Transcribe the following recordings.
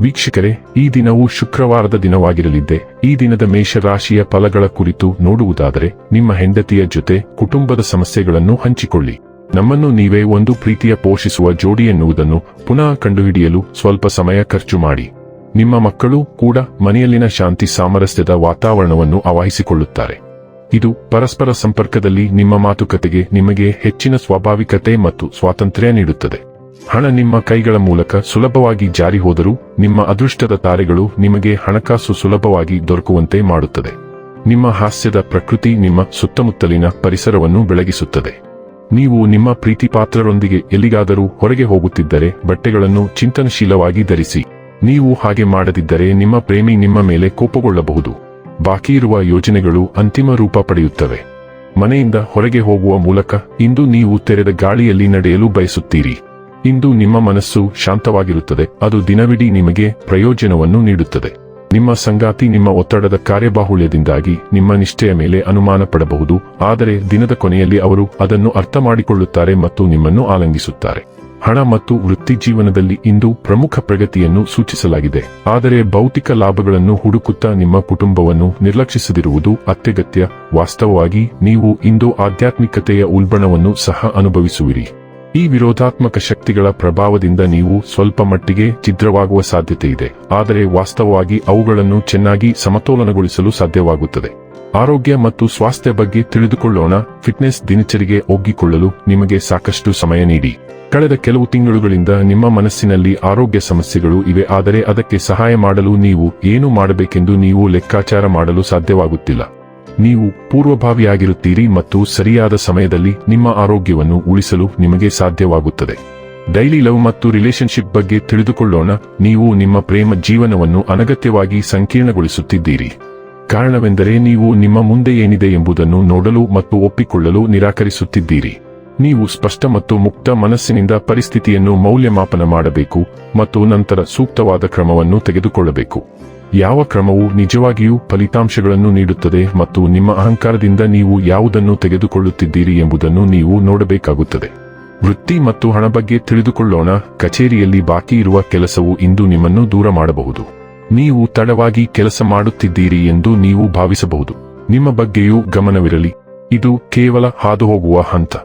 ವೀಕ್ಷಕರೇ, ಈ ದಿನವು ಶುಕ್ರವಾರದ ದಿನವಾಗಿರಲಿದ್ದೆ. ಈ ದಿನದ ಮೇಷರಾಶಿಯ ಫಲಗಳ ಕುರಿತು ನೋಡುವುದಾದರೆ, ನಿಮ್ಮ ಹೆಂಡತಿಯ ಜೊತೆ ಕುಟುಂಬದ ಸಮಸ್ಯೆಗಳನ್ನು ಹಂಚಿಕೊಳ್ಳಿ. ನಮ್ಮನ್ನು ನೀವೇ ಒಂದು ಪ್ರೀತಿಯ ಪೋಷಿಸುವ ಜೋಡಿ ಎನ್ನುವುದನ್ನು ಪುನಃ ಕಂಡುಹಿಡಿಯಲು ಸ್ವಲ್ಪ ಸಮಯ ಖರ್ಚು ಮಾಡಿ. ನಿಮ್ಮ ಮಕ್ಕಳು ಕೂಡ ಮನೆಯಲ್ಲಿನ ಶಾಂತಿ ಸಾಮರಸ್ಯದ ವಾತಾವರಣವನ್ನು ಆವಾಹಿಸಿಕೊಳ್ಳುತ್ತಾರೆ. ಇದು ಪರಸ್ಪರ ಸಂಪರ್ಕದಲ್ಲಿ ನಿಮ್ಮ ಮಾತುಕತೆಗೆ ನಿಮಗೆ ಹೆಚ್ಚಿನ ಸ್ವಾಭಾವಿಕತೆ ಮತ್ತು ಸ್ವಾತಂತ್ರ್ಯ ನೀಡುತ್ತದೆ. ಹಣ ನಿಮ್ಮ ಕೈಗಳ ಮೂಲಕ ಸುಲಭವಾಗಿ ಜಾರಿ ಹೋದರೂ, ನಿಮ್ಮ ಅದೃಷ್ಟದ ತಾರೆಗಳು ನಿಮಗೆ ಹಣಕಾಸು ಸುಲಭವಾಗಿ ದೊರಕುವಂತೆ ಮಾಡುತ್ತದೆ. ನಿಮ್ಮ ಹಾಸ್ಯದ ಪ್ರಕೃತಿ ನಿಮ್ಮ ಸುತ್ತಮುತ್ತಲಿನ ಪರಿಸರವನ್ನು ಬೆಳಗಿಸುತ್ತದೆ. ನೀವು ನಿಮ್ಮ ಪ್ರೀತಿಪಾತ್ರರೊಂದಿಗೆ ಎಲ್ಲಿಗಾದರೂ ಹೊರಗೆ ಹೋಗುತ್ತಿದ್ದರೆ ಬಟ್ಟೆಗಳನ್ನು ಚಿಂತನಶೀಲವಾಗಿ ಧರಿಸಿ. ನೀವು ಹಾಗೆ ಮಾಡದಿದ್ದರೆ ನಿಮ್ಮ ಪ್ರೇಮಿ ನಿಮ್ಮ ಮೇಲೆ ಕೋಪಗೊಳ್ಳಬಹುದು. ಬಾಕಿ ಇರುವ ಯೋಜನೆಗಳು ಅಂತಿಮ ರೂಪ ಪಡೆಯುತ್ತವೆ. ಮನೆಯಿಂದ ಹೊರಗೆ ಹೋಗುವ ಮೂಲಕ ಇಂದು ನೀವು ತೆರೆದ ಗಾಳಿಯಲ್ಲಿ ನಡೆಯಲು ಬಯಸುತ್ತೀರಿ. ಇಂದು ನಿಮ್ಮ ಮನಸ್ಸು ಶಾಂತವಾಗಿರುತ್ತದೆ, ಅದು ದಿನವಿಡೀ ನಿಮಗೆ ಪ್ರಯೋಜನವನ್ನು ನೀಡುತ್ತದೆ. ನಿಮ್ಮ ಸಂಗಾತಿ ನಿಮ್ಮ ಒತ್ತಡದ ಕಾರ್ಯಬಾಹುಳ್ಯದಿಂದಾಗಿ ನಿಮ್ಮ ನಿಷ್ಠೆಯ ಮೇಲೆ ಅನುಮಾನ ಆದರೆ ದಿನದ ಕೊನೆಯಲ್ಲಿ ಅವರು ಅದನ್ನು ಅರ್ಥ ಮಾಡಿಕೊಳ್ಳುತ್ತಾರೆ ಮತ್ತು ನಿಮ್ಮನ್ನು ಆಲಂಗಿಸುತ್ತಾರೆ. ಹಣ ಮತ್ತು ವೃತ್ತಿ ಜೀವನದಲ್ಲಿ ಇಂದು ಪ್ರಮುಖ ಪ್ರಗತಿಯನ್ನು ಸೂಚಿಸಲಾಗಿದೆ. ಆದರೆ ಭೌತಿಕ ಲಾಭಗಳನ್ನು ಹುಡುಕುತ್ತಾ ನಿಮ್ಮ ಕುಟುಂಬವನ್ನು ನಿರ್ಲಕ್ಷಿಸದಿರುವುದು ಅತ್ಯಗತ್ಯ. ವಾಸ್ತವವಾಗಿ, ನೀವು ಇಂದು ಆಧ್ಯಾತ್ಮಿಕತೆಯ ಉಲ್ಬಣವನ್ನು ಸಹ ಅನುಭವಿಸುವಿರಿ. ಈ ವಿರೋಧಾತ್ಮಕ ಶಕ್ತಿಗಳ ಪ್ರಭಾವದಿಂದ ನೀವು ಸ್ವಲ್ಪ ಮಟ್ಟಿಗೆ ಛಿದ್ರವಾಗುವ ಸಾಧ್ಯತೆ ಇದೆ. ಆದರೆ ವಾಸ್ತವವಾಗಿ ಅವುಗಳನ್ನು ಚೆನ್ನಾಗಿ ಸಮತೋಲನಗೊಳಿಸಲು ಸಾಧ್ಯವಾಗುತ್ತದೆ. ಆರೋಗ್ಯ ಮತ್ತು ಸ್ವಾಸ್ಥ್ಯ ಬಗ್ಗೆ ತಿಳಿದುಕೊಳ್ಳೋಣ. ಫಿಟ್ನೆಸ್ ದಿನಚರಿಗೆ ಒಗ್ಗಿಕೊಳ್ಳಲು ನಿಮಗೆ ಸಾಕಷ್ಟು ಸಮಯ ನೀಡಿ. ಕಳೆದ ಕೆಲವು ತಿಂಗಳುಗಳಿಂದ ನಿಮ್ಮ ಮನಸ್ಸಿನಲ್ಲಿ ಆರೋಗ್ಯ ಸಮಸ್ಯೆಗಳು ಇವೆ. ಆದರೆ ಅದಕ್ಕೆ ಸಹಾಯ ಮಾಡಲು ನೀವು ಏನು ಮಾಡಬೇಕೆಂದು ನೀವು ಲೆಕ್ಕಾಚಾರ ಮಾಡಲು ಸಾಧ್ಯವಾಗುತ್ತಿಲ್ಲ. ನೀವು ಪೂರ್ವಭಾವಿಯಾಗಿರುತ್ತೀರಿ ಮತ್ತು ಸರಿಯಾದ ಸಮಯದಲ್ಲಿ ನಿಮ್ಮ ಆರೋಗ್ಯವನ್ನು ಉಳಿಸಲು ನಿಮಗೆ ಸಾಧ್ಯವಾಗುತ್ತದೆ. ಡೈಲಿ ಲವ್ ಮತ್ತು ರಿಲೇಶನ್ಶಿಪ್ ಬಗ್ಗೆ ತಿಳಿದುಕೊಳ್ಳೋಣ. ನೀವು ನಿಮ್ಮ ಪ್ರೇಮ ಜೀವನವನ್ನು ಅನಗತ್ಯವಾಗಿ ಸಂಕೀರ್ಣಗೊಳಿಸುತ್ತಿದ್ದೀರಿ. ಕಾರಣವೆಂದರೆ ನೀವು ನಿಮ್ಮ ಮುಂದೆ ಏನಿದೆ ಎಂಬುದನ್ನು ನೋಡಲು ಮತ್ತು ಒಪ್ಪಿಕೊಳ್ಳಲು ನಿರಾಕರಿಸುತ್ತಿದ್ದೀರಿ. ನೀವು ಸ್ಪಷ್ಟ ಮತ್ತು ಮುಕ್ತ ಮನಸ್ಸಿನಿಂದ ಪರಿಸ್ಥಿತಿಯನ್ನು ಮೌಲ್ಯಮಾಪನ ಮಾಡಬೇಕು ಮತ್ತು ನಂತರ ಸೂಕ್ತವಾದ ಕ್ರಮವನ್ನು ತೆಗೆದುಕೊಳ್ಳಬೇಕು. ಯಾವ ಕ್ರಮವು ನಿಜವಾಗಿಯೂ ಫಲಿತಾಂಶಗಳನ್ನು ನೀಡುತ್ತದೆ ಮತ್ತು ನಿಮ್ಮ ಅಹಂಕಾರದಿಂದ ನೀವು ಯಾವುದನ್ನು ತೆಗೆದುಕೊಳ್ಳುತ್ತಿದ್ದೀರಿ ಎಂಬುದನ್ನು ನೀವು ನೋಡಬೇಕಾಗುತ್ತದೆ. ವೃತ್ತಿ ಮತ್ತು ಹಣ ಬಗ್ಗೆ ತಿಳಿದುಕೊಳ್ಳೋಣ, ಕಚೇರಿಯಲ್ಲಿ ಬಾಕಿ ಇರುವ ಕೆಲಸವು ಇಂದು ನಿಮ್ಮನ್ನು ದೂರ ಮಾಡಬಹುದು. ನೀವು ತಡವಾಗಿ ಕೆಲಸ ಮಾಡುತ್ತಿದ್ದೀರಿ ಎಂದು ನೀವು ಭಾವಿಸಬಹುದು. ನಿಮ್ಮ ಬಗ್ಗೆಯೂ ಗಮನವಿರಲಿ, ಇದು ಕೇವಲ ಹಾದುಹೋಗುವ ಹಂತ.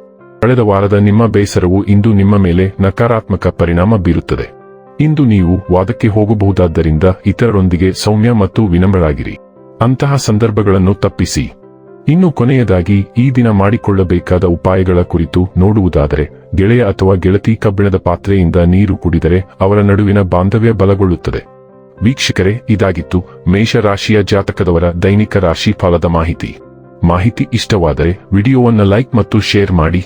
ಕಳೆದ ವಾರದ ನಿಮ್ಮ ಬೇಸರವು ಇಂದು ನಿಮ್ಮ ಮೇಲೆ ನಕಾರಾತ್ಮಕ ಪರಿಣಾಮ ಬೀರುತ್ತದೆ. ಇಂದು ನೀವು ವಾದಕ್ಕೆ ಹೋಗಬಹುದಾದ್ದರಿಂದ ಇತರರೊಂದಿಗೆ ಸೌಮ್ಯ ಮತ್ತು ವಿನಮ್ರರಾಗಿರಿ. ಅಂತಹ ಸಂದರ್ಭಗಳನ್ನು ತಪ್ಪಿಸಿ. ಇನ್ನು ಕೊನೆಯದಾಗಿ, ಈ ದಿನ ಮಾಡಿಕೊಳ್ಳಬೇಕಾದ ಉಪಾಯಗಳ ಕುರಿತು ನೋಡುವುದಾದರೆ, ಗೆಳೆಯ ಅಥವಾ ಗೆಳತಿ ಕಬ್ಬಿಣದ ಪಾತ್ರೆಯಿಂದ ನೀರು ಕುಡಿದರೆ ಅವರ ನಡುವಿನ ಬಾಂಧವ್ಯ ಬಲಗೊಳ್ಳುತ್ತದೆ. ವೀಕ್ಷಕರೇ, ಇದಾಗಿತ್ತು ಮೇಷರಾಶಿಯ ಜಾತಕದವರ ದೈನಿಕ ರಾಶಿ ಫಲದ ಮಾಹಿತಿ. ಮಾಹಿತಿ ಇಷ್ಟವಾದರೆ ವಿಡಿಯೋವನ್ನು ಲೈಕ್ ಮತ್ತು ಶೇರ್ ಮಾಡಿ.